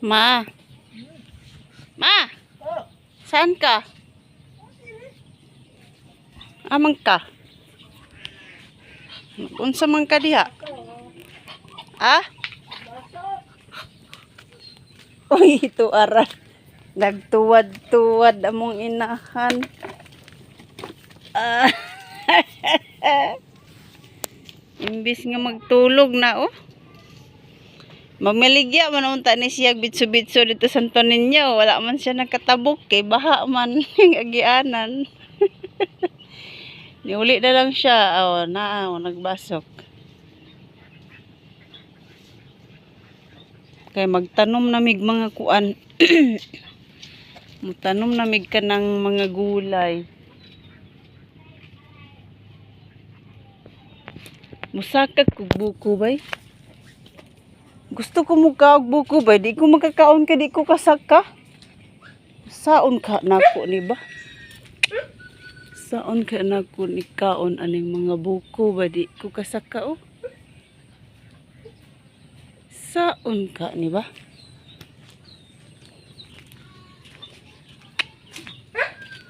Ma. Ma. Saan ka? Amang ka? Unsa man ka diha? Ah? Uy, ito ara. Nagtuwad-tuwad among inahan. Ah. Imbis nga magtulog na, oh. Mamaligya man unta ni siya bitso-bitso dito sa Santo Niño. Wala man siya nakatabok kay baha man yung agianan. Niuli na lang siya. Oh, na, oh, nagbasok. Kay magtanom na mig mga kuan. magtanom na mig ka ng mga gulay. Musaka kog buko bay. Gusto ko mukha og buko bay, di ko makakaon ka, di ko kasaka. Saon ka nako ni ba? Saon ka nako ni kaon aning mga buko ba di ko kasaka oh. Saon ka ni ba?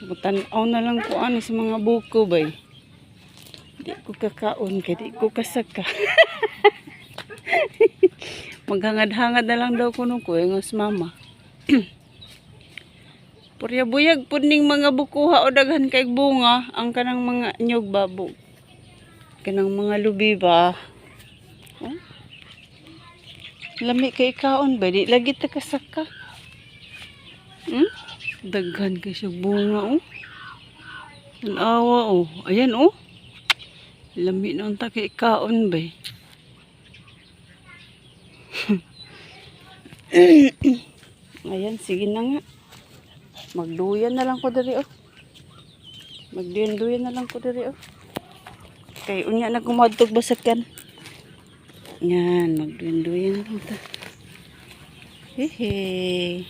Butanaw na lang ko ani sa mga buko bay. Di ko kakaon kay di ko kasaka. Maghangad-hangad na lang daw kuno ko ingos mama. Purya buyag pud ning mga bukuha o daghan kay bunga ang kanang mga nyog babo. Kanang mga lubi ba. Oh? Lami kay kaon ba di lagi ta kasaka. Hmm? Daghan kay siya bunga oh. Tanawa oh. Ayan oh. Lami na unta kay kaon ba. Ayan, sige na nga. Magduyan na lang ko diri oh. Magduyan-duyan na lang ko diri oh. Kay unya na kumadtog basakan. Yan, magduyan-duyan lang ta. Hehe.